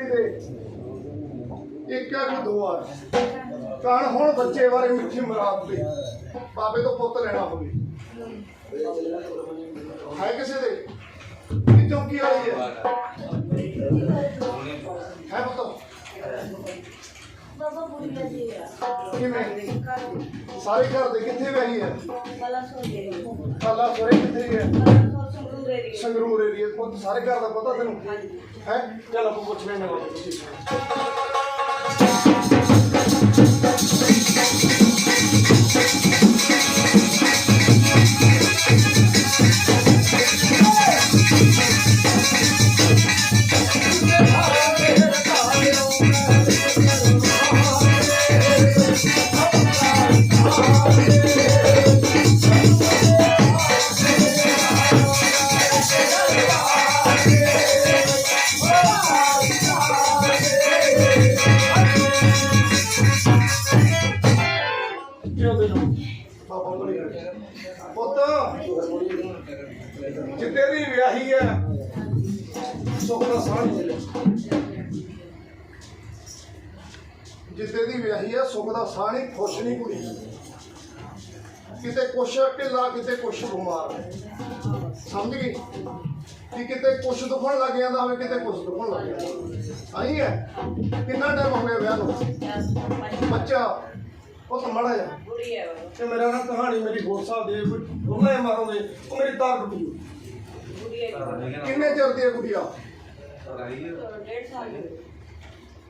ਗੋਪੀ ਦੇ। ਇੱਕ ਆ ਕਿ ਦੋ ਆ। ਕਣ ਹੁਣ ਬੱਚੇ ਬਾਰੇ ਮਿੱਠੀ ਮੁਰਾਦ ਤੇ ਬਾਬੇ ਤੋਂ ਪੁੱਤ ਲੈਣਾ ਹੋਵੇ। ਹੈ ਕਿਸੇ ਦੇ? ਕਿ ਚੌਕੀ ਵਾਲੀ ਹੈ ਪੁੱਤ ਬਾਬਾ ਬੁੜੀਆ ਜੀ ਆ ਕਿਵੇਂ ਘਰ ਸਾਰੇ ਘਰ ਦੇ ਕਿੱਥੇ ਵਹੀ ਹੈ ਬਲਾ ਸੋ ਗਏ ਕਾਲਾ ਸੋਰੇ ਕਿੱਥੇ ਹੈ ਸੰਗਰੂਰ ਏਰੀਆ ਸੰਗਰੂਰ ਏਰੀਆ ਪੁੱਤ ਸਾਰੇ ਘਰ ਦਾ ਪਤਾ ਤੈਨੂੰ? ਹੈ? ਚੱਲ ਆਪਾਂ ਪੁੱਛ ਲੈਣੇ ਬਾਬਾ ਜਿੱਤੇ ਦੀ ਵਿਆਹੀ ਹੈ ਸੁੱਖ ਦਾ ਸਾਹ ਨਹੀਂ ਮਿਲਿਆ। ਜਿੱਤੇ ਦੀ ਵਿਆਹੀ ਹੈ ਸੁੱਖ ਦਾ ਸਾਹ ਨਹੀਂ ਖੁਸ਼ ਨਹੀਂ ਕੁੜੀ। ਕਿਤੇ ਕੁਛ ਢਿੱਲਾ ਕਿਤੇ ਕੁਛ ਬਿਮਾਰ। ਸਮਝ ਗਈ? ਕਿ ਕਿਤੇ ਕੁਛ ਦੁਖਣ ਲੱਗ ਜਾਂਦਾ ਹੋਵੇ ਕਿਤੇ ਕੁਛ ਦੁਖਣ ਲੱਗ ਜਾਂਦਾ ਆਈ ਹੈ। ਕਿੰਨਾ ਟਾਈਮ ਹੋ ਗਿਆ ਵਿਆਹ ਨੂੰ? ਬੱਚਾ ਉਹ ਮੜਾ ਜਾ ਤੇ ਮੇਰਾ ਨਾ ਕਹਾਣੀ ਮੇਰੀ ਸਾਹਿਬ ਦੇ ਉਹਨਾਂ ਨੇ ਮਾਰੋਗੇ ਉਹ ਮੇਰੀ ਤਾਰ ਟੁੱਟੀ ਬੁੜੀਆ ਕਿੰਨੇ ਚਿਰ ਦੀ ਹੈ ਗੁੜੀਆ ਡੇਢ ਸਾਲ ਦੀ ਹੋਈ।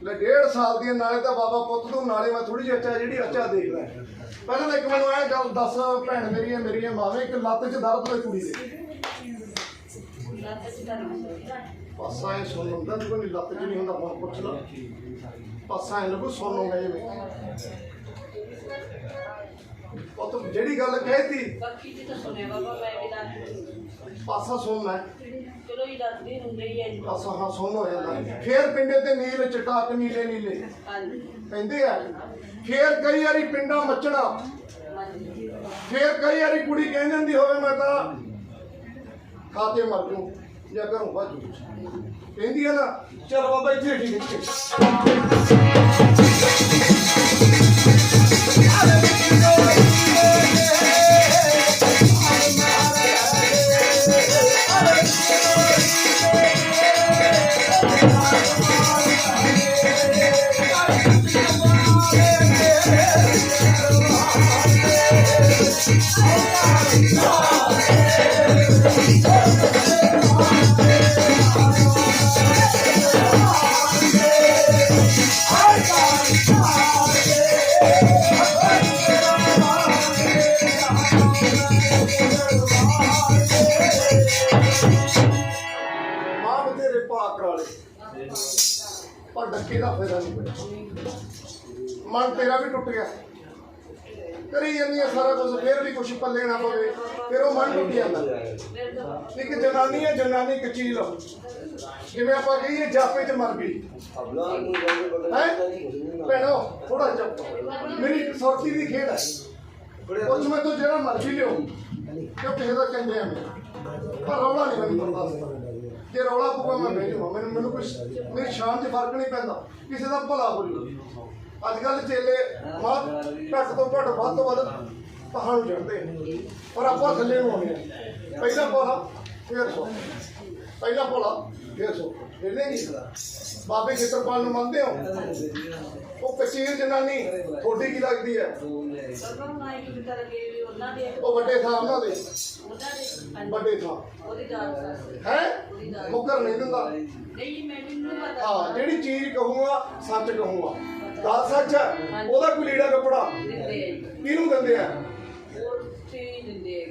ਲੈ ਡੇਢ ਸਾਲ ਦੀ ਹੈ, ਨਾਲੇ ਤਾਂ ਬਾਬਾ ਪੁੱਤ ਤੋਂ ਨਾਲੇ ਮੈਂ ਥੋੜੀ ਜਿਹੀ ਅੱਛਾ ਜਿਹੜੀ ਅੱਛਾ ਦੇਖ ਲੈ। ਪਹਿਲਾਂ ਤਾਂ ਇੱਕ ਮੈਨੂੰ ਇਹ ਗੱਲ ਦੱਸ ਭੈਣ ਮੇਰੀ ਹੈ ਮਾਵੇਂ ਇੱਕ ਲੱਤ 'ਚ ਦਰਦ ਹੋਈ ਕੁੜੀ ਦੇ। ਲੱਤ ਚ ਦਰਦ ਪਾਸਾ ਇਹ ਸੁਣ ਹੁੰਦਾ ਨਹੀਂ ਕੋਈ ਲੱਤ 'ਚ ਨਹੀਂ ਹੁੰਦਾ ਹੁਣ ਪੁੱਛ ਲਓ ਪਾਸਾ ਇਹ ਲੱਗੂ ਸੁਣੋਗਾ ਜਿਵੇਂ ਉਹ ਤਾਂ ਜਿਹੜੀ ਗੱਲ ਕਹਿਤੀ ਬਾਕੀ ਜੀ ਤਾਂ ਸੁਣਿਆ ਬਾਬਾ ਮੈਂ ਵੀ ਦੱਸ ਪਾਸਾ ਸੁਣਨਾ ਹੈ। ਚਲੋ ਇਹ ਦੱਸਦੀ ਹੁੰਦੀ ਹੀ ਹੈ ਜੀ। ਪਾਸਾ ਹਾਂ ਸੁਣ ਹੋ ਜਾਂਦਾ। ਫੇਰ ਪਿੰਡੇ ਤੇ ਨੀਲ ਚਟਾਕ ਨੀਲੇ ਨੀਲੇ। ਹਾਂਜੀ। ਆ। ਫੇਰ ਕਈ ਵਾਰੀ ਪਿੰਡਾਂ ਮੱਚਣਾ ਹਾਂਜੀ ਫੇਰ ਕਈ ਵਾਰੀ ਕੁੜੀ ਕਹਿ ਜਾਂਦੀ ਹੋਵੇ ਮੈਂ ਤਾਂ ਖਾਤੇ ਮਰ ਜੂ ਜਾਂ ਘਰੋਂ ਭੱਜ ਜੂ ਕਹਿੰਦੀ ਹੈ ਨਾ ਚਲ ਬਾਬਾ ਇੱਥੇ ਠੀਕ ਹੈ। ਪਰ ਡੱਕੇ ਦਾ ਫਾਇਦਾ ਨਹੀਂ। ਪਿਆ ਮਨ ਤੇਰਾ ਵੀ ਟੁੱਟ ਗਿਆ। ਕਰੀ ਜਾਂਦੀ ਸਾਰਾ ਕੁਝ ਫੇਰ ਵੀ ਕੁਝ ਪੱਲੇ ਨਾ ਪਵੇ, ਫਿਰ ਉਹ ਮਨ ਟੁੱਟ ਜਾਂਦਾ। ਇੱਕ ਜਨਾਨੀ ਹੈ ਜਨਾਨੀ ਇੱਕ ਚੀਜ਼ ਲਓ ਜਿਵੇਂ ਆਪਾਂ ਕਹੀਏ ਜਾਪੇ ਚ ਮਰ ਗਈ। ਹੈ? ਭੈਣੋ ਥੋੜਾ ਚੱਪ ਮੇਰੀ ਇੱਕ ਸੌਰਤੀ ਦੀ ਖੇਡ ਹੈ ਕੁਝ ਮੈਂ ਤੋਂ ਜਿਹੜਾ ਮਰਜ਼ੀ ਲਿਓ ਕਿਉਂ ਕਿਸੇ ਦਾ ਚੰਗੇ ਆ ਪਰ ਰੌਲਾ ਨਹੀਂ ਮੈਨੂੰ ਬਰਦਾਸ਼ਤ ਜੇ ਰੌਲਾ ਪਊਗਾ, ਮੈਂ ਬਹਿ ਜਾਵਾਂ ਮੈਨੂੰ ਮੈਨੂੰ ਕੁਛ ਮੇਰੀ ਸ਼ਾਨ 'ਚ ਫ਼ਰਕ ਨਹੀਂ ਪੈਂਦਾ। ਕਿਸੇ ਦਾ ਭਲਾ ਹੋ ਜੂ ਅੱਜ ਕੱਲ ਚੇਲੇ ਮਾਂ ਘੱਟ ਤੋਂ ਘੱਟ ਵੱਧ ਤੋਂ ਵੱਧ ਪਹਾੜ ਨੂੰ ਚੜ੍ਹਦੇ ਪਰ ਆਪਾਂ ਥੱਲੇ ਨੂੰ ਆਉਂਦੇ ਆ ਪਹਿਲਾ ਭੋਲਾ ਫਿਰ ਸੋ ਪਹਿਲਾ ਭੋਲਾ ਫਿਰ ਸੋ ਇਹਦੇ ਨਹੀਂ ਬਾਬੇ ਖੇਤਰਪਾਲ ਨੂੰ ਮੰਨਦੇ ਹੋ? ਉਹ ਕਚੀਰ ਜਨਾਨੀ ਥੋੜੀ ਕੀ ਲੱਗਦੀ ਹੈ? ਉਹ ਵੱਡੇ ਥਾਂ ਉਹਨਾਂ ਦੇ। ਵੱਡੇ ਥਾਂ। ਹੈ? ਮੁਕਰ ਨਹੀਂ ਦਿੰਦਾ। ਹਾਂ ਜਿਹੜੀ ਚੀਜ਼ ਕਹੂੰਗਾ ਸੱਚ ਕਹੂੰਗਾ। ਦਾ ਸੱਚ ਉਹਦਾ ਕੋਈ ਲੀੜਾ ਕੱਪੜਾ? ਕਿਹਨੂੰ ਦਿੰਦੇ ਆ? ਚੀਜ਼ ਦਿੰਦੇ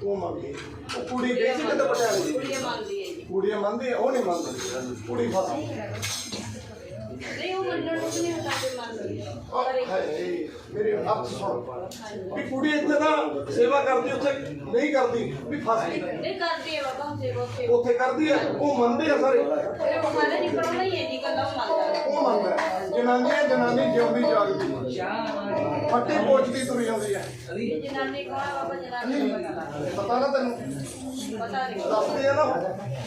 ਤੂੰ ਮੰਨਦੀ ਉਹ ਕੁੜੀ ਗਈ ਸੀ ਕਿਤੇ ਪਟਿਆਲੇ ਦੀ? ਕੁੜੀਆਂ ਮੰਨਦੀ ਹੈ ਜੀ। ਕੁੜੀਆਂ ਮੰਨਦੀ ਆ, ਉਹ ਨਹੀਂ ਮੰਨਦੀ। ਕੁੜੀ ਫਸ ਨਹੀਂ ਉਹ ਮੰਨਣ ਨੂੰ ਵੀ ਨਹੀਂ ਹੁੰਦਾ ਤੇ ਮੰਨਦੀ ਹੈ। ਪਰ ਇੱਕ- ਹਾਏ, ਮੇਰੇ ਹੱਥ ਸੁਣ। ਵੀ ਕੁੜੀ ਇੱਥੇ ਨਾ ਸੇਵਾ ਕਰਦੀ ਉੱਥੇ ਨਹੀਂ ਕਰਦੀ ਵੀ ਫਸ ਗਈ। ਨਹੀਂ ਕਰਦੀ ਹੈ ਬਾਬਾ ਹੁੰਦੇ ਉੱਥੇ ਉੱਥੇ ਕਰਦੀ ਆ ਉਹ ਮੰਨਦੇ ਆ ਸਾਰੇ। ਉਹ ਬਿਮਾਰੀ ਨਹੀਂ ਪੜਨਾ ਹੀ ਹੈ ਜੀ ਕੱਲਾ ਮੰਨਦਾ ਉਹ ਮੰਨਦਾ ਹੈ। ਜਨਾਨੀ ਹੈ ਜਨਾਨੀ ਜਿਉਂਦੀ ਜਾਗਦੀ। ਫੱਟੇ ਪੋਚਦੀ ਤੁਰੀ ਜਾਂਦੀ ਹੈ। ਜਨਾਨੀ ਕੌਣ ਹੈ ਬਾਬਾ ਜਨਾਨੀ ਨੂੰ ਪਤਾ ਪਤਾ ਨਾ ਤੈਨੂੰ। ਦੱਸਦੇ ਆ ਨਾ।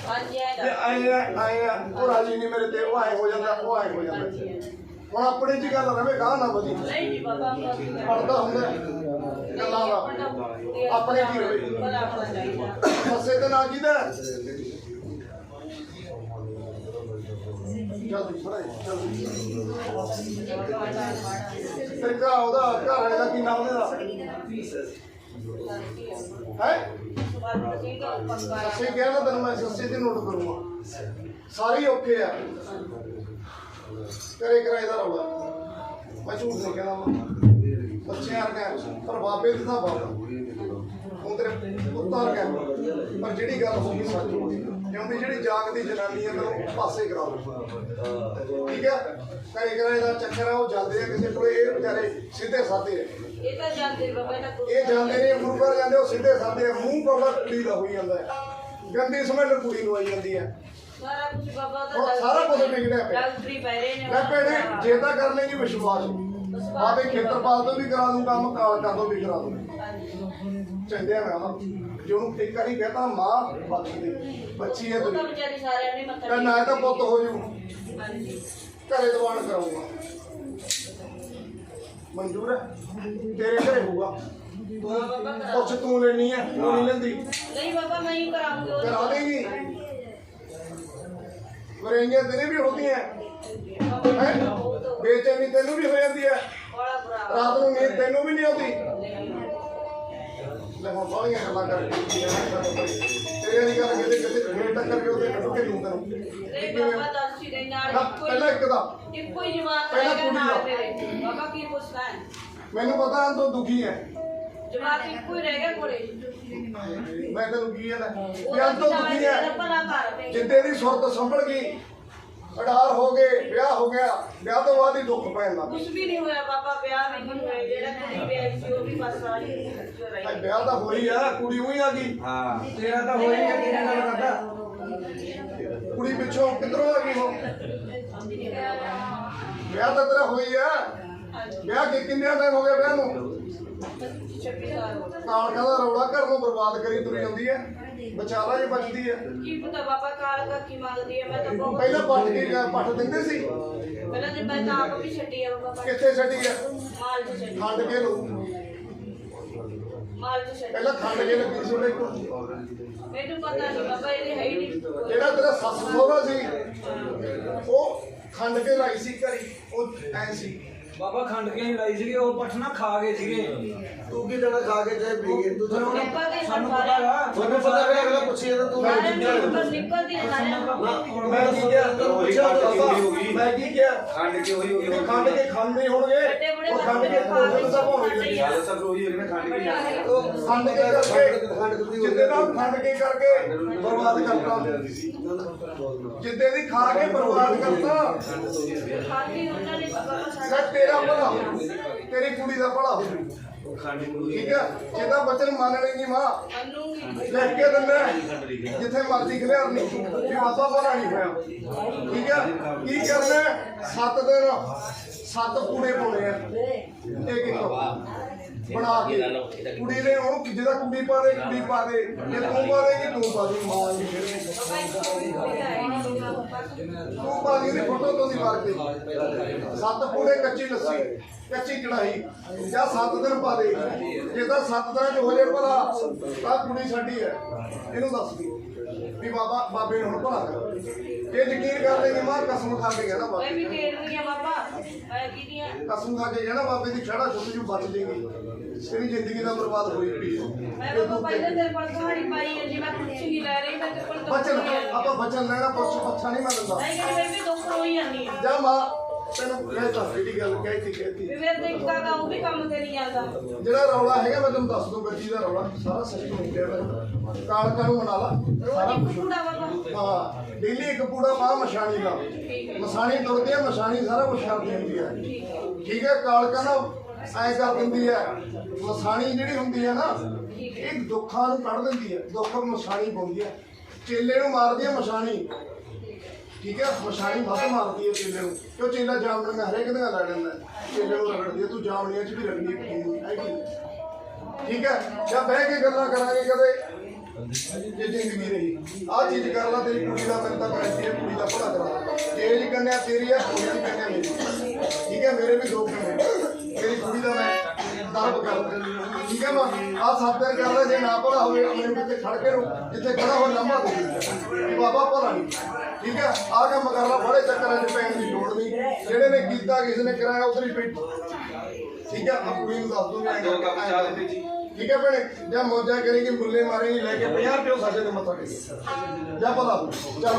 ਹਾਂਜੀ ਆਏ ਤੇ ਆਏ ਆਏ ਉਹ ਰਾਜੀ ਨਹੀਂ ਮੇਰੇ ਤੇ ਉਹ ਆਏ ਹੋ ਜਾਂਦਾ ਉਹ ਆਏ ਹੋ ਜਾਂਦਾ। ਹੁਣ ਆਪਣੇ ਚ ਗੱਲ ਰਵੇ ਗਾਹ ਨਾ ਵਧੀ। ਨਹੀਂ ਜੀ ਕਰਾਂਗੇ? ਪੜਦਾ ਹੁੰਦਾ। ਗੱਲਾਂ ਦਾ। ਆਪਣੇ ਕੀ ਰਵੇ। ਫਸੇ ਤੇ ਨਾ ਕਿਹਦਾ ਜਲਦੀ ਫੜੇ ਜਲਦੀ ਤੇ ਕਾ ਉਹਦਾ ਘਰ ਵਾਲੇ ਦਾ ਕੀ ਨਾਮ ਉਹਦਾ? ਹੈ? ਅਸੀਂ ਕਿਹਾ ਨਾ ਤੈਨੂੰ ਮੈਂ ਸੱਸੇ ਤੇ ਨੋਟ ਕਰੂੰਗਾ। ਸਾਰੇ ਔਖੇ ਆ। ਕਰੇ ਕਰਾਏ ਦਾ ਰੌਲਾ। ਮੈਂ ਝੂਠ ਨਹੀਂ ਕਹਿਣਾ ਵਾ। ਬੱਚਿਆਂ ਵਰਗਾ ਪਰ ਬਾਬੇ ਦੀ ਤਾਂ ਬਾਬਾ। ਹੁਣ ਤੇਰੇ ਪੁੱਤਾਂ ਵਰਗਾ ਪਰ ਜਿਹੜੀ ਗੱਲ ਹੋ ਗਈ ਸੱਚ ਹੋ ਗਈ। ਕਿਉਂਕਿ ਜਿਹੜੀ ਜਾਗਦੀ ਜਨਾਨੀ ਹੈ ਤੈਨੂੰ ਪਾਸੇ ਕਰਾ ਲਓ। ਠੀਕ ਹੈ ਕਰੇ ਕਰਾਏ ਦਾ ਚੱਕਰ ਆ ਉਹ ਜਾਂਦੇ ਆ ਕਿਸੇ ਕੋਲੇ ਇਹ ਵਿਚਾਰੇ ਸਿੱਧੇ ਸਾਦੇ ਆ। ਇਹ ਤਾਂ ਜਾਂਦੇ ਬਾਬਾ ਇਹ ਤਾਂ ਗੁਰੂ ਇਹ ਜਾਂਦੇ ਨੇ ਗੁਰੂ ਘਰ ਜਾਂਦੇ ਉਹ ਸਿੱਧੇ ਸਾਦੇ ਆ ਮੂੰਹ ਕੋਲਾ ਕੁੜੀ ਦਾ ਹੋਈ ਜਾਂਦਾ ਹੈ। ਗੰਦੀ ਸਮੈਲ ਕੁੜੀ ਨੂੰ ਆਈ ਜਾਂਦੀ ਹੈ। ਸਾਰਾ ਕੁਝ ਬਾਬਾ ਦਾ ਹੁਣ ਸਾਰਾ ਕੁਝ ਵਿਗੜਿਆ ਪਿਆ। ਡਾਕਟਰੀ ਪੈ ਰਹੇ ਨੇ ਮੈਂ ਭੈਣੇ ਜੇ ਤਾਂ ਕਰ ਲੈਂਗੀ ਵਿਸ਼ਵਾਸ। ਆਪੇ ਖੇਤਰਪਾਲ ਤੋਂ ਵੀ ਕਰਾ ਦੂੰ ਕੰਮ ਕਾਲ ਕਰ ਤੋਂ ਵੀ ਕਰਾ ਦੂੰ। ਚੰਦੇ ਆ ਮੈਂ ਉਹਨੂੰ। ਜੇ ਉਹਨੂੰ ਇੱਕ ਵਾਰੀ ਕਹਤਾ ਮਾਂ ਬਚਦੀ ਬੱਚੀ ਹੈ ਉਹ ਤਾਂ ਤੂੰ। ਵਿਚਾਰੀ ਸਾਰਿਆਂ ਨੇ ਮੱਥਾ ਤਾਂ ਨਾ ਤਾਂ ਪੁੱਤ ਹੋ ਜੂ। ਹਾਂਜੀ। ਘਰੇ ਦਵਾਨ ਕਰਾਉਂਗਾ ਮਨਜ਼ੂਰ ਹੈ ਤੇਰੇ ਘਰੇ ਹੋਊਗਾ ਕੁਛ ਤੂੰ ਲੈਣੀ ਹੈ ਉਹ ਨਹੀਂ ਲੈਂਦੀ ਨਹੀਂ ਬਾਬਾ ਮੈਂ ਹੀ ਕਰਾਉਂਗੀ ਉਹ ਕਰਾ ਦੇਗੀ ਵਰੇਂਗੀਆਂ ਤੇਰੇ ਵੀ ਹੁੰਦੀਆਂ ਹੈ ਬੇਚੈਨੀ ਤੈਨੂੰ ਵੀ ਹੋ ਜਾਂਦੀ ਹੈ ਰਾਤ ਨੂੰ ਨੀਂਦ ਤੈਨੂੰ ਵੀ ਨਹੀਂ ਆਉਂਦੀ ਲੈ ਹੁਣ ਬਾਹਲੀਆਂ ਗੱਲਾਂ ਕਰਕੇ ਤੇਰੇ ਦੀ ਗੱਲ ਕਿਤੇ ਕਿਤੇ ਫੇਰ ਟੱਕਰ ਕੇ ਉਹਦੇ ਕੱਢ ਕੇ ਦੂੰ ਤੈਨੂੰ ਨਹੀਂ ਬਾਬਾ ਦੱਸ ਹੀ ਨਹੀਂ ਨਾਲ ਪਹਿਲਾਂ ਇੱਕ ਦਾ ਇੱਕੋ ਹੀ ਜਵਾਬ ਪਹਿਲਾਂ ਰਹੇਗਾ ਕੁੜੀ ਨਾਲ ਦਾ। ਤੇਰੇ। ਬਾਬਾ ਕੀ ਪੁੱਛਣਾ ਹੈ? ਮੈਨੂੰ ਪਤਾ ਅੰਦਰੋਂ ਦੁਖੀ ਹੈ। ਜਵਾਬ ਇੱਕੋ ਹੀ ਰਹਿ ਗਿਆ ਕੋਲੇ। ਮੈਂ ਤੈਨੂੰ ਕੀ ਹੈ ਨਾ ਵੀ ਅੰਦਰੋਂ ਦੁਖੀ ਹੈ। ਭਲਾ ਕਰ ਦੇ ਜਿੱਦੇ ਦੀ ਸੁਰਤ ਸੰਭਲ ਗਈ ਅਡਾਰ ਹੋ ਗਏ ਵਿਆਹ ਹੋ ਗਿਆ ਵਿਆਹ ਤੋਂ ਬਾਅਦ ਹੀ ਦੁੱਖ ਪੈਣ ਲੱਗ ਕੁਝ ਵੀ ਨਹੀਂ ਹੋਇਆ ਬਾਬਾ ਵਿਆਹ ਵੀ ਨਹੀਂ ਹੋਇਆ। ਜਿਹੜਾ ਕੁੜੀ ਵਿਆਹੀ ਸੀ ਉਹ ਵੀ ਬਸ ਆ ਹੀ ਜੋ ਰਹੀ ਪਿਆ ਵਿਆਹ ਤਾਂ ਹੋਈ ਆ ਕੁੜੀ ਉਹੀ ਆ ਗਈ। ਹਾਂ। ਤੇਰਾ ਤਾਂ ਹੋਈ ਹੈ ਕਿਹਨੇ ਗੱਲ ਕਰਦਾ ਕੁੜੀ ਪਿੱਛੋਂ ਕਿੱਧਰੋਂ ਆ ਗਈ ਉਹ? ਵਿਆਹ ਤਾਂ ਤੇਰਾ ਹੋਈ ਆ। ਵਿਆਹ ਕਿ ਕਿੰਨੇ ਟਾਈਮ ਹੋ ਗਿਆ ਵਿਆਹ ਨੂੰ? 26 ਸਾਲ ਹੋ ਗਏ। ਕਾਲਕਾ ਦਾ ਰੌਲਾ ਘਰ ਨੂੰ ਬਰਬਾਦ ਕਰੀ ਤੁਰੀ ਜਾਂਦੀ ਹੈ ਵਿਚਾਰਾ ਜੇ ਬਚਦੀ ਹੈ ਕੀ ਪਤਾ ਬਾਬਾ ਕਾਲ ਕਾ ਕੀ ਮੰਗਦੀ ਹੈ ਮੈਂ ਤਾਂ ਬਹੁਤ ਪਹਿਲਾਂ ਪੱਟ ਕੇ ਪੱਟ ਦਿੰਦੇ ਸੀ? ਪਹਿਲਾਂ ਤੇ ਮੈਂ ਤਾਂ ਆਪ ਵੀ ਛੱਡੀ ਆ ਬਾਬਾ ਕਿੱਥੇ ਛੱਡੀ ਆ? ਮਾਲ ਚ ਛੱਡੀ। ਖੰਡ ਕੇ ਲੋ ਮਾਲ ਚ ਛੱਡੀ। ਪਹਿਲਾਂ ਖੰਡ ਕੇ ਲੱਗੀ ਸੀ ਉਹਦੇ ਕੋਲ। ਮੈਨੂੰ ਪਤਾ ਨਹੀਂ ਬਾਬਾ ਇਹਦੀ ਹੈ ਹੀ ਨਹੀਂ। ਜਿਹੜਾ ਤੇਰਾ ਸੱਸ ਸਹੁਰਾ ਸੀ ਉਹ ਖੰਡ ਕੇ ਲਾਈ ਸੀ ਘਰੀ ਉਹ ਐ ਸੀ। ਬਾਬਾ ਖੰਡ ਕੇ ਹੀ ਲਾਈ ਸੀਗੀ ਉਹ ਪਠਣਾ ਖਾ ਗਏ ਸੀਗੇ। ਤੂੰ ਕੀ ਦੇਣਾ ਖਾ ਕੇ ਤੇ ਪੀ ਗਏ ਤੂੰ ਸਾਨੂੰ। ਪਤਾ ਗਾ ਤੁਹਾਨੂੰ ਪਤਾ ਵੀ ਅਗਲਾ ਪੁੱਛੀ ਜਾਂਦਾ ਤੂੰ ਨਿਕਲ ਨਿਕਲਦੀ ਸਾਰਿਆਂ ਨੂੰ। ਮੈਂ ਕੀ ਕਿਹਾ। ਮੈਂ ਕੀ ਖੰਡ ਕੇ ਹੋਈ ਵੀ ਖੰਡ ਕੇ ਖਾਂਦੇ ਹੋਣਗੇ। ਆਪਣੇ ਉਹ ਖੰਡ ਕੇ ਖਾ ਕੇ ਤਾਂ ਭਾਵੇਂ ਸਾਡੇ ਗੱਲ ਸਭ ਉਹੀ ਹੈ। ਕਿ ਖੰਡ ਕੇ ਜਾਂਦੇ ਆ। ਉਹ ਖੰਡ ਕੇ ਕਰਕੇ ਜਿੱਦੇ ਨਾਲ ਖੰਡ ਕੇ ਕਰਕੇ ਬਰਬਾਦ ਕਰਤਾ। ਜਿੱਦੇ ਦੀ ਖਾ ਕੇ ਬਰਬਾਦ ਕਰਤਾ। ਖਾਦੀ ਉਹਨਾਂ ਨੇ ਸਾਡਾ ਤੇਰਾ ਭਲਾ ਤੇਰੀ ਕੁੜੀ ਦਾ ਭਲਾ ਹੋ ਖੰਡ ਨੂੰ ਠੀਕ ਹੈ ਜਿਹਦਾ ਬਚਨ ਮੰਨ ਲੈਣੀ ਮਾਂ। ਮੰਨੂਗੀ। ਲੈ ਕੇ ਦਿੰਦਾ ਜਿੱਥੇ ਮਰਜ਼ੀ ਖਲਿਆਰ ਨਹੀਂ ਵੀ ਬਾਬਾ ਭਲਾ ਨਹੀਂ ਹੋਇਆ। ਠੀਕ ਹੈ ਕੀ ਕਰਨਾ? ਸੱਤ ਦਿਨ ਸੱਤ ਪੂੜੇ ਪਾਉਣੇ ਆ। ਇੱਕ ਇੱਕ। ਬਣਾ ਕੇ। ਕੁੜੀ ਦੇ ਉਹਨੂੰ ਜਿਹਦਾ ਕੁੜੀ ਪਾ ਦੇ ਕੁੜੀ ਪਾ ਦੇ। ਜੇ ਤੂੰ ਪਾ ਦੇ ਕਿ ਤੂੰ ਪਾ ਦੇ। ਮਾਂ ਜੀ ਤੂੰ ਪਾ ਦੀ ਫੋਟੋ ਤੋਂ ਦੀ ਮਾਰ ਕੇ। ਸੱਤ ਪੂੜੇ ਕੱਚੀ ਲੱਸੀ ਕੱਚੀ ਕੜਾਈ ਜਾਂ ਸੱਤ ਦਿਨ ਪਾ ਦੇ। ਜੇ ਤਾਂ ਸੱਤ ਦਿਨਾਂ ਚ ਹੋ ਜੇ ਭਲਾ ਤਾਂ ਕੁੜੀ ਸਾਡੀ ਹੈ। ਇਹਨੂੰ ਦੱਸ ਦੀ। ਵੀ ਬਾਬਾ ਬਾਬੇ ਨੂੰ ਹੁਣ ਭਲਾ ਕਰ ਜੇ ਯਕੀਨ ਕਰ ਲੇਗੀ ਮਾਂ ਕਸਮ ਖਾ ਕੇ ਕਹਿਣਾ ਬਾਬੇ। ਕੀਦੀਆਂ ਕਸਮ ਖਾ ਕੇ ਕਹਿਣਾ ਬਾਬੇ ਦੀ ਖੜਾ ਛੁੱਟ ਜੂ ਬਚ ਜੇਗੀ। ਤੇਰੀ ਜ਼ਿੰਦਗੀ ਦਾ ਬਰਬਾਦ ਹੋਈ ਪਈ ਹੈ। ਮੈਂ ਜੇ ਬਾਬਾ ਤੂੰ ਪਹਿਲੇ ਤੇਰੇ ਕੋਲ ਕਹਾਣੀ ਪਾਈ ਹੈ ਜੀ ਮੈਂ ਕੁਛ ਨਹੀਂ ਲੈ ਰਹੀ ਮੈਂ ਤੇਰੇ ਕੋਲ ਦੁੱਖ ਬਚਨ ਆਪਾਂ ਬਚਨ ਲੈਣਾ ਪੁੱਛ ਪੱਛਾ ਨਹੀਂ ਮੈਂ ਦਿੰਦਾ। ਨਹੀਂ ਕਿ ਮੈਂ ਵੀ ਦੁੱਖ ਰੋਈ ਜਾਂਦੀ ਹਾਂ ਜਾ ਮਾਂ ਤੈਨੂੰ ਕਹਿਤਾ ਜਿਹੜੀ ਗੱਲ ਕਹਿਤੀ ਕਹਿਤੀ। ਵੀ ਮੇਰੇ ਤੇ ਇੱਕਾ ਦਾ ਉਹ ਵੀ ਕੰਮ ਤੇ ਨਹੀਂ ਆਉਂਦਾ ਜਿਹੜਾ ਰੌਲਾ ਹੈਗਾ ਮੈਂ ਤੁਹਾਨੂੰ ਦੱਸ ਦੂੰ ਗੱਡੀ ਦਾ ਰੌਲਾ। ਸਾਰਾ ਸਹੀ ਹੋ ਗਿਆ ਮੈਂ ਕਾਲਕਾ ਨੂੰ ਮਨਾ ਲਾ? ਸਾਰਾ ਰੋਜ਼ ਕੁਛ। ਇੱਕ ਕੂੜਾ ਬਾਬਾ ਹਾਂ ਡੇਲੀ ਇੱਕ ਪੂੜਾ ਪਾ ਮਸ਼ਾਣੀ ਦਾ। ਮਸ਼ਾਣੀ ਤੁਰਦੀ ਹੈ ਮਸ਼ਾਣੀ ਸਾਰਾ ਕੁਝ ਕਰ ਦਿੰਦੀ ਹੈ। ਠੀਕ ਹੈ। ਕਾਲਕਾ ਨਾ ਐ ਕਰ ਦਿੰਦੀ ਹੈ? ਮਸ਼ਾਣੀ ਜਿਹੜੀ ਹੁੰਦੀ ਹੈ ਨਾ ਇਹ ਦੁੱਖਾਂ ਨੂੰ ਕੱਢ ਦਿੰਦੀ ਹੈ। ਦੁੱਖ ਮਸ਼ਾਣੀ ਪਾਉਂਦੀ ਹੈ। ਚੇਲੇ ਨੂੰ ਮਾਰਦੀ ਹੈ ਮਸ਼ਾਣੀ। ਠੀਕ ਹੈ? ਮਸ਼ਾਣੀ ਵੱਧ ਮਾਰਦੀ ਹੈ ਚੇਲੇ ਨੂੰ। ਕਿਉਂ ਚੇਲਾ ਜਾਮਣੀਆਂ ਹਰੇਕ ਦੀਆਂ ਲੈ ਲੈਂਦਾ ਚੇਲੇ ਨੂੰ ਰਗੜਦੀ ਹੈ, ਤੂੰ ਜਾਮਣੀਆਂ 'ਚ ਵੀ ਰਗੜੀ ਪੀਂਦੀ ਹੈ। ਠੀਕ ਹੈ? ਜਾਂ ਬਹਿ ਕੇ ਗੱਲਾਂ ਕਰਾਂਗੇ ਕਦੇ? ਜੇ ਜ਼ਿੰਦਗੀ ਰਹੀ। ਆਹ ਚੀਜ਼ ਕਰ ਲਾ, ਤੇਰੀ ਕੁੜੀ ਦਾ ਮੈਨੂੰ ਤਾਂ ਗਰੰਟੀ ਹੈ ਕੁੜੀ ਦਾ ਭਲਾ ਕਰਾ ਜੇ ਕੰਨਿਆ ਤੇਰੀ ਹੈ, ਕੁੜੀ ਦੀ ਕੰਨਿਆ ਮੇਰੀ। ਠੀਕ ਹੈ? ਮੇਰੇ ਵੀ ਦੋ ਕੰਨੇ ਤੇਰੀ ਕੁੜੀ ਦਾ ਮੈਂ ਦਰਬ ਕਰ ਠੀਕ ਹੈ, ਮਾਂ? ਆਹ ਸੱਤ ਕਰਦਾ ਜੇ ਨਾ ਭਲਾ ਹੋਵੇ ਮੈਨੂੰ ਕਿਤੇ ਖੜ ਕੇ ਨੂੰ ਜਿੱਥੇ ਖੜਾ ਹੋ ਲੰਮਾ ਦੇ ਬਾਬਾ, ਭਲਾ ਨਹੀਂ। ਠੀਕ ਹੈ? ਆਹ ਕੰਮ ਕਰ ਲਾ ਬੜੇ ਚੱਕਰਾਂ 'ਚ ਪੈਣ ਦੀ ਲੋੜ ਨਹੀਂ। ਜਿਹੜੇ ਨੇ ਕੀਤਾ ਕਿਸੇ ਨੇ ਕਰਾਇਆ ਉਧਰ ਹੀ ਬੈਠ। ਠੀਕ ਹੈ? ਆ ਕੁੜੀ ਨੂੰ ਦੱਸ ਦੂੰਗਾ ਦੋ ਕੱਪ ਚਾਹ ਦੇ ਜੀ ਠੀਕ ਹੈ ਭੈਣੇ? ਜਾਂ ਮੌਜਾਂ ਕਰੇਗੀ ਮੁੱਲੇ ਮਾਰੇਗੀ ਲੈ ਕੇ 50 ਰੁਪਏ ਸਾਡੇ ਤੇ ਮੱਥਾ ਟੇਕੇ ਜਾ ਭਲਾ ਚੱਲ